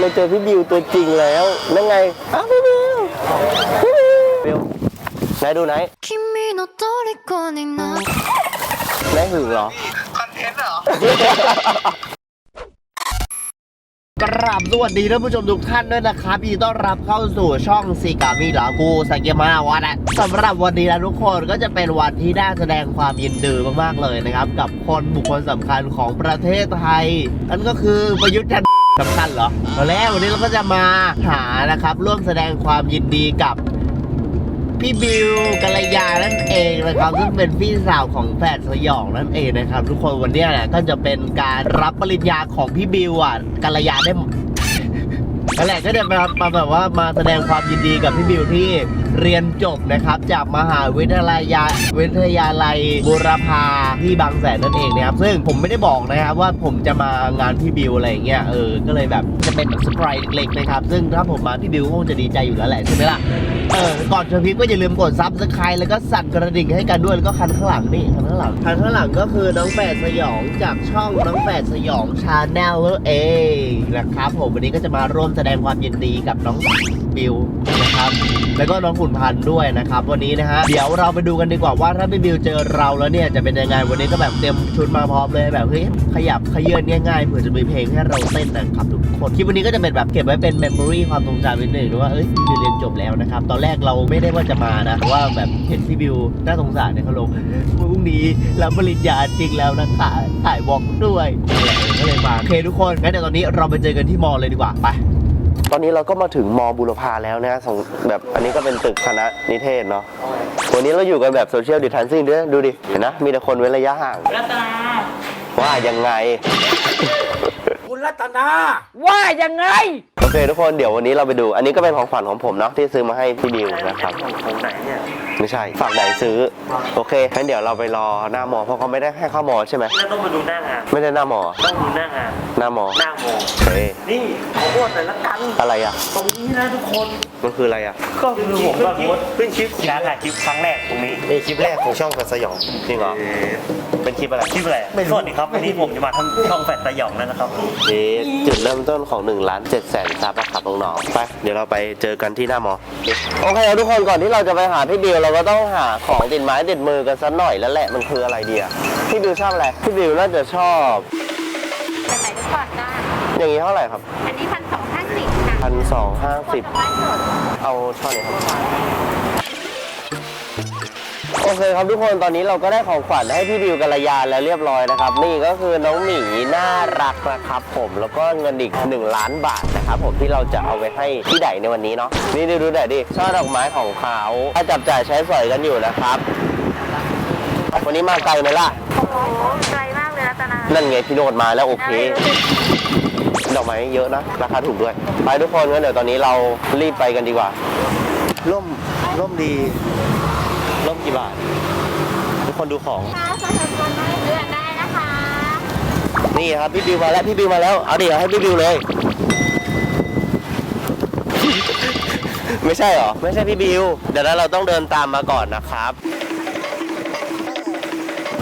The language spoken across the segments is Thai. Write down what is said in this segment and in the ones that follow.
เราเจอพี่บิวตัวจริงแล้วนั่นไงอ้าวพี่บิวพี่บิวบิวไหนดูไหน 君の虜になっ ไหนหึงเหรอ คอนเทนต์เหรอ กราบสวัสดีท่านผู้ชมทุกท่านด้วยนะครับยินดีต้อนรับเข้าสู่ช่องซีกามิลากูสเกมาวันะสำหรับวันนี้นะทุกคนก็จะเป็นวันที่น่าแสดงความยินดีมากๆเลยนะครับ กับคนบุคคลสำคัญของประเทศไทย นั่นก็คือประยุทธ์จันทร์ สำคัญเหรอตอนแรกวันนี้เราก็จะมาหานะครับ ร่วมแสดงความยินดีกับพี่บิวกัลยานั่นเองนะครับซึ่งเป็นพี่สาวของแฝดสยองนั่นเองนะครับ ทุกคนวันนี้ยเนี่ยก็จะเป็นการรับปริญญาของพี่บิวอะกัลยาได้นั่นแหละก็จะมามาแบบว่ามาแสดงความยินดีกับพี่บิวที่ เรียนจบนะครับ จากมหาวิทยาลัยวิทยาลัยบุรพาที่บางแสนนั่นเองนะครับ ซึ่งผมไม่ได้บอกนะครับว่าผมจะมางานพี่บิวอะไรอย่างเงี้ยเออก็เลยแบบจะเป็นแบบเซอร์ไพรส์เล็กๆนะครับซึ่งถ้าผมมาพี่บิวคงจะดีใจอยู่แล้วแหละใช่ไหมล่ะเออก่อนชมคลิปก็อย่าลืมกดซับสไครต์แล้วก็สั่นกระดิ่งให้กันด้วยแล้วก็คันข้างหลังนี่คันข้างหลังคันข้างหลังก็คือน้องแฝดสยองจากช่องน้องแฝดสยองชาแนลเองนะครับผมวันนี้ก็จะมาร่วมแสดงความยินดีกับน้องบิวนะครับแล้วก็น้องขุนพันธ์ด้วยนะครับวันนี้นะฮะเดี๋ยวเราไปดูกันดีกว่าว่าถ้าพี่บิวเจอเราแล้วเนี่ยจะเป็นยังไงวันนี้ก็แบบเตรียมชุดมาพร้อมเลยแบบเฮ้ยขยับขยื่นง่ายๆเผื่อจะมีเพลงให้เราเต้นนะครับทุกคนคลิปวันนี้ก็จะเป็นแบบเก็บไว้เป็นเมมโมรีความทรงจำนิดหนึ่งว่าเอ้ยพี่บิวเรียนจบแล้วนะครับตอนแรกเราไม่ได้ว่าจะมานะแต่ว่าแบบเห็นพี่บิวน่าสงสารเนี่ยเขาลงพรุ่งนี้รับปริญญาจริงแล้วนะคะถ่ายวอกด้วยก็เลยมาโอเคทุกคนงั้นเดี๋ยวตอนนี้เราไปเจอกันที่มอเลยดีกว่าไป ตอนนี้เราก็มาถึงมอบุรพาแล้วนะสองแบบอันนี้ก็เป็นตึกคณะนิเทศเนาะวันนี้เราอยู่กันแบบโซเชียลดิทันซิ่งด้วยดูดิเห็นนะมีแต่คนเว้นระยะห่างรัตนาว่ายังไง คุณรัตนาว่ายังไงโอเคทุกคนเดี๋ยววันนี้เราไปดู อันนี้ก็เป็นของขวัญของผมเนาะที่ซื้อมาให้พี่บิวนะครับของไหนเนี่ย ไม่ใช่ฝากไหนซื้อ โอเคงั้นเดี๋ยวเราไปรอหน้ามอเพราะเขาไม่ได้ให้เข้ามอใช่ไหมแล้วต้องมาดูหน้างานไม่ได้หน้ามอต้องดูหน้างานหน้ามอหน้าโมเฮ้ยนี่ขออวดหน่อยละกันอะไรอะ ตรงนี้นะทุกคนมันคืออะไรอะก็คือผมแบบว่าขึ้นคลิปการถ่ายคลิปครั้งแรกตรงนี้นี่คลิปแรกของช่องกัสยองจริงเหรอเป็นคลิปอะไรคลิปอะไรสวัสดีครับวันนี้ผมจะมาทำช่องแฟดสยองแล้วนะครับนี่จุดเริ่มต้นของ1ล้าน7แสนซับนะครับน้องๆไปเดี๋ยวเราไปเจอกันที่หน้ามอโอเคครับทุกคนก่อนที่เราจะไปหาพี่บิวเราก็ต้องหาของติดไม้ติดมือกันสักหน่อยแล้วแหละมันคืออะไรดีอะพี่บิวชอบอะไรพี่บิวน่าจะชอบแบบไหนดูก่อนจ้าอย่างนี้เท่าไหร่ครับ อันนี้พันสองห้าสิบค่ะพันสองห้าสิบบ้านสดเอาช่อนี้ครับโอ เคครับทุกคนตอนนี้เราก็ได้ของขวัญให้พี่บิวกัลยาแล้วเรียบร้อยนะครับ นี่ก็คือน้องหมีน่ารักนะครับผมแล้วก็เงินอีก 1 ล้านบาทนะครับผมที่เราจะเอาไปให้พี่ไดในวันนี้เนาะนี่ดูดูไดดิช่อดอกไม้ของเขาถ้าจับจ่ายใช้สอยกันอยู่นะครับ วันนี้มาไกลไหมล่ะโอ้โหไกลมากเลยรัตนานั่นไงพี่โนดมาแล้วโอเค ดอกไม้เยอะนะราคาถูกด้วย ไปทุกคนงั้นเดี๋ยวตอนนี้เรารีบไปกันดีกว่าร่มร่มดีร่ม กี่บาท ทุกคนดูของ ค่ะสะสมคนเลือกได้นะคะนี่ครับพี่บิวมาแล้วพี่บิวมาแล้วเอาดิเอาให้พี่บิวเลย ไม่ใช่เหรอ ไม่ใช่พี่บิว เดี๋ยวนั้นเราต้องเดินตามมาก่อนนะครับ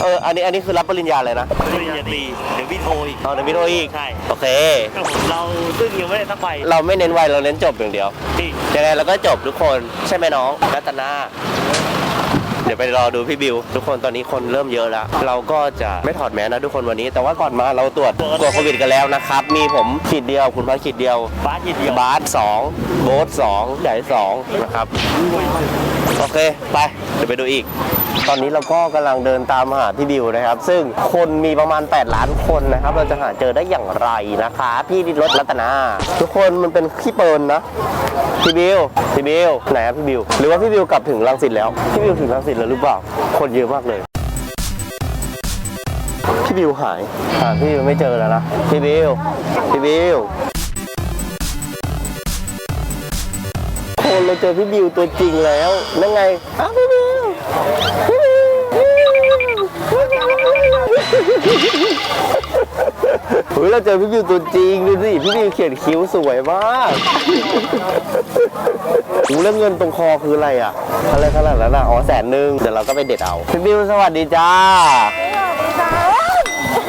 เอออันนี้อันนี้คือรับปริญญาเลยนะปริญญาตรีเดี๋ยววิดีโออีกเอาเดี๋ยวพี่โทรอีกใช่โอเคก็ผมเราซึ่งยังไม่ได้สักใบเราไม่เน้นไวเราเน้นจบอย่างเดียวนี่ยังไงเราก็จบทุกคนใช่ไหมน้องรัตนาเดี๋ยวไปรอดูพี่บิว ทุกคนตอนนี้คนเริ่มเยอะแล้ว เราก็จะไม่ถอดแมสนะทุกคนวันนี้ แต่ว่าก่อนมาเราตรวจตรวจโควิดกันแล้วนะครับ มีผมขีดเดียว คุณพัชขีดเดียวบ้านทีเดียวบาสสองโบ๊ทสองใหญ่สองนะครับ โอเค ไป เดี๋ยวไปดูอีก ตอนนี้เราก็กำลังเดินตามหาพี่บิวนะครับ ซึ่งคนมีประมาณ 8 ล้านคนนะครับ เราจะหาเจอได้อย่างไรนะคะ พี่ดิรถรัตนา ทุกคนมันเป็นขี้เปิลนะพี่บิวพี่บิวไหนครับพี่บิว หรือว่าพี่บิวกลับถึงรังสิตแล้วพี่บิวถึงรังสิตแล้วหรือเปล่า คนเยอะมากเลยพี่บิวหายหาพี่บิวไม่เจอแล้วนะพี่บิวพี่บิวคนเราเจอพี่บิวตัวจริงแล้วนั่นไงอ้าวพี่บิวพี่บิว เฮ้ยเราเจอพี่บิวตัวจริงดูสิพี่บิวเขียนคิ้วสวยมากโอ้แล้วเงินตรงคอคืออะไรอะอะไรขนาดนั้นอะอ๋อแสนหนึ่งเดี๋ยวเราก็ไปเด็ดเอาพี่บิวสวัสดีจ้า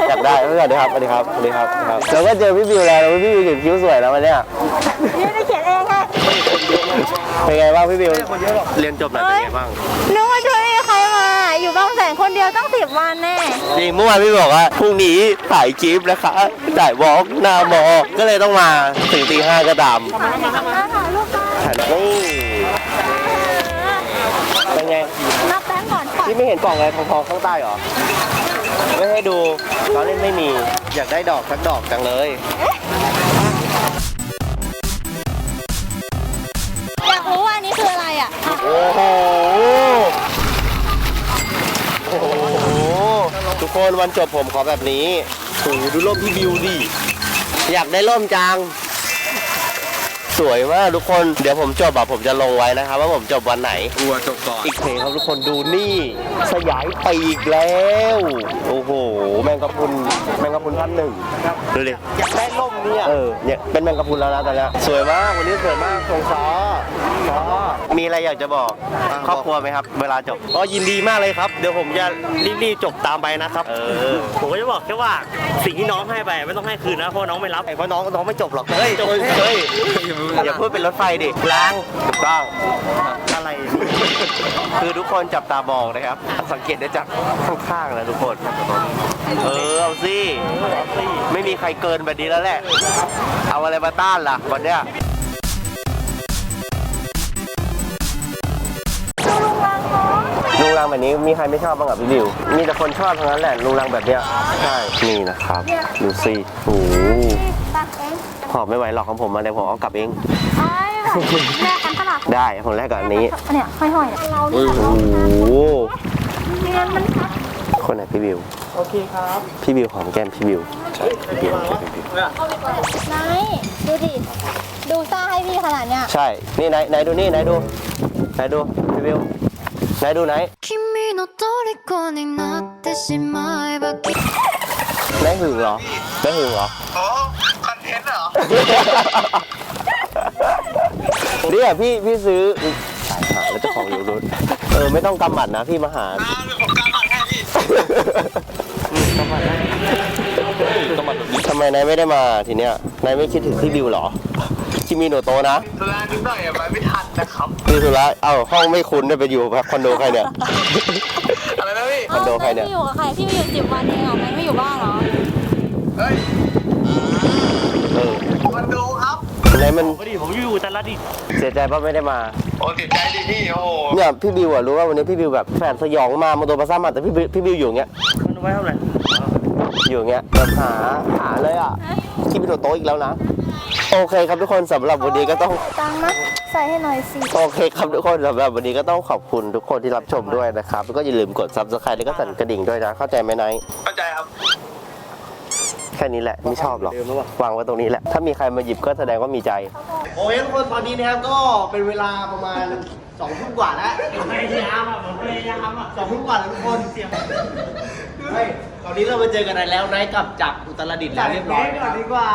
อยากากได้สวัสดีครับสวัสดีครับสวัสดีครับครับแล้วก็เจอพี่บิวแล้วแล้วพี่บิวเขียนคิ้วสวยแล้ววันเนี้ยนี่ได้เขียนเองไง เป็นไงบ้างพี่บิวเรียนจบแล้วเป็นไงบ้างนึกว่าช่วยไม่มีใครมา อยู่บางแสนคนเดียวตั้งสิบวันแน่จริงเมื่อวานพี่บอกว่าพรุ่งนี้ถ่ายคลิปนะคะถ่ายวอล์กหน้ามอ ก็เลยต้องมาถึงตีห้าก็ตามถ่ายรูปกันถ่ายนี่เป็นไงนับแบงค์ก่อนก่อนพี่ไม่เห็นกล่องอะไรทองๆข้างใต้หรอไม่ให้ดูตอนเล่นไม่มีอยากได้ดอกสักดอกจังเลยอย กคนวันจบผมขอแบบนี้ถูดูร่มพี่บิวดิอยากได้ร่มจัง สวยมากทุกคนเดี๋ยวผมจบแบบผมจะลงไว้นะครับ ว่าผมจบวันไหน กลัวจบก่อนอีกเพลงครับทุกคนดูนี่ สยายปีกแล้ว โอ้โห แมงกะพรุนแมงกะพรุนท่านหนึ่งดูดิอยากได้ร่มเนี่ยเออเนี่ยเป็นแมงกะพรุนแล้วนะตอนเนี้ยสวยมากวันนี้สวยมากทรงซ้อซ้อมีอะไรอยากจะบอกครอบครัวไหมครับ เวลาจบก็ยินดีมากเลยครับ เดี๋ยวผมจะรีบๆจบตามไปนะครับเออผมก็จะบอกแค่ว่าสิ่งที่น้องให้ไปไม่ต้องให้คืนนะเพราะน้องไม่รับเพราะน้องน้องไม่จบหรอกเฮ้ยเฮ้ย อย่าพูดเป็นรถไฟดิล้างถูกต้องอะไร คือทุกคนจับตามองนะครับ สังเกตได้จากข้างๆนะทุกคน เออเอาสิไม่มีใครเกินแบบนี้แล้วแหละ เอาอะไรมาต้านล่ะวันเนี้ยลุงรังแบบนี้มีใครไม่ชอบบ้างอะพี่บิว มีแต่คนชอบทั้งนั้นแหละลุงรังแบบเนี้ยใช่ นี่นะครับ ดูสิโอ้โห ตักเอง หอบไม่ไหวหรอกของผมมาเดี๋ยวผมเอากลับเอง ไอ้แบบแลกกันปะล่ะ ได้ผมแรกกับอันนี้ เนี่ยห้อยๆเนี่ยเรา โอ้โห เรียนมันครับ คนไหนพี่บิว โอเคครับ พี่บิวหอมแก้มพี่บิว ใช่ พี่บิวใช่พี่บิว นายดูดิ ดูซ่าให้พี่ขนาดเนี้ย ใช่ นี่ไหนไหนดูนี่ไหนดูไหนดูพี่บิวไหนดูไหน 君の虜になってしまえばきっと ไหนหึงเหรอไหนหึงเหรอ โอ้คอน เทนต์เหรอ เนี่ยพี่พี่ซื้อสายหาแล้วเจ้าของอยู่นู้นเออไม่ต้องกำหมัดนะพี่มาหาอ้าวเดี๋ยวผมกำบัตรให้พี่ทำไมนายไม่ได้มาทีเนี้ยนายไม่คิดถึงพี่บิวเหรอคิมิโนโตะนะธุระนิดหน่อยอะมาไม่ทันนะครับคือสุระเอ้าห้องไม่คุ้นได้ไปอยู่คอนโดใครเนี่ย อะไรนะพี่ คอนโดใครเนี่ยพี่อยู่กับใครพี่อยู่สิบวันเองเหรอมันไม่อยู่บ้านเหรอ เฮ้ย เออ คอนโดครับ นาย มันพอดีผมอยู่แต่ละดิเสียใจป่ะไม่ได้มา โอ้ติดใจดิพี่โอ้โหเนี่ยพี่บิวอะรู้ว่าวันนี้พี่บิวแบบแฝดสยองมาโมโตปาซ่ามาแต่พี่บิวพี่บิวอยู่อย่างเงี้ย มันไว้เท่าไหร่อยู่อย่างเงี้ยแบบหาหาเลยอะคิดเป็นตัวโต๊ะอีกแล้วนะ โอเคครับทุกคนสำหรับวันนี้ก็ต้อง ตังค์นะใส่ให้หน่อยสิ โอเคครับทุกคนสำหรับวันนี้ก็ต้องขอบคุณทุกคนที่รับชมด้วยนะครับแล้วก็อย่าลืมกด subscribe แล้วก็สั่นกระดิ่งด้วยนะ เข้าใจไหมไนท์เข้าใจครับ แค่นี้แหละไม่ชอบหรอกวางไว้ตรงนี้แหละ ถ้ามีใครมาหยิบก็แสดงว่ามีใจ โอเคทุกคนตอนนี้นะครับก็เป็นเวลาประมาณสองทุ่มกว่าแล้วพยายามอะผมพยายามอะสองทุ่มกว่าแล้วทุกคนเฮ้ยตอนนี้เรามาเจอกันแล้วไนท์กลับจากอุตรดิตถ์แล้วเรียบร้อยก่อนดีกว่า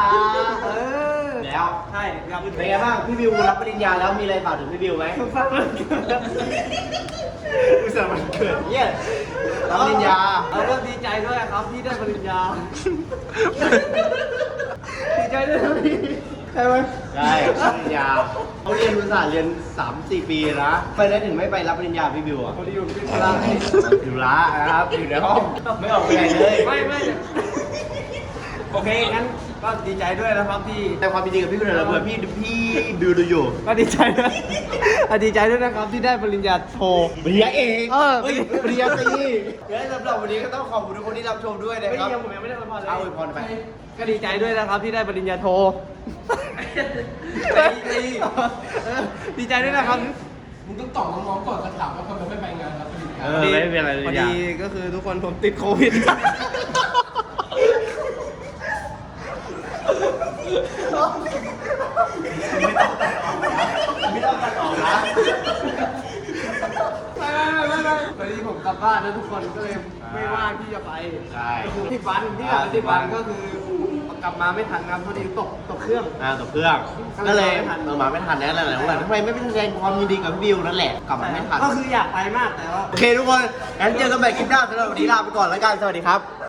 เออ แล้ว ใช่เป็นไงบ้างพี่บิวรับปริญญาแล้วมีอะไรฝากถึงพี่บิวไหมฝากวันเกิดอุตส่าห์วันเกิดเนี่ยรับปริญญาเราก็ดีใจด้วยครับที่ได้ปริญญา ดีใจด้วยนะพี่ใช่ไหมใช่รับปริญญาเขาเรียนอุตส่าห์เรียน 3 4 ปีนะไปได้ถึงไม่ไปรับปริญญาพี่บิวอะพอดีอยู่ที่ธุระอยู่ละนะครับ อยู่ในห้อง ไม่ออกไปไหนเลย ไม่ไม่โอเคงั้น ก็ดีใจด้วยนะครับที่แต่ความเป็นจริงกับพี่บิวเลยนะเผื่อพี่พี่บิวดูอยู่ ก็ดีใจด้วยอะดีใจด้วยนะครับที่ได้ปริญญาโทปริญญาเอกเออฮ้ยปริญญาตรีงั้นสำหรับวันนี้ก็ต้องขอบคุณทุกคนที่รับชมด้วยนะไม่ครับยังผมยังไม่ได้อวยพรเลยเอาอวยพรไปก็ดีใจด้วยนะครับที่ได้ปริญญาโทเออดีใจด้วยนะครับเออไม่เป็นไรเลยพออย่าดีก็คือทุกคนผมติดโควิด ไม่ต้องตัดออกนะไม่ไม่ไม่ไม่พอดีผมกลับบ้านแล้วทุกคนก็เลยไม่ว่างที่จะไปใช่ที่วันที่กลับที่วันก็คือกลับมาไม่ทันครับพอดีตกตกเครื่องอ่าตกเครื่องก็เลยเออมาไม่ทันแล้วแหละหลังทำไมไม่ไปแสดงความยินดีกับบิวนั่นแหละกลับมาไม่ทันก็คืออยากไปมากแต่ว่าโอเคทุกคนงั้นเจอกันใหม่คลิปหน้าสำหรับวันนี้ลาไปก่อนแล้วกันสวัสดีครับ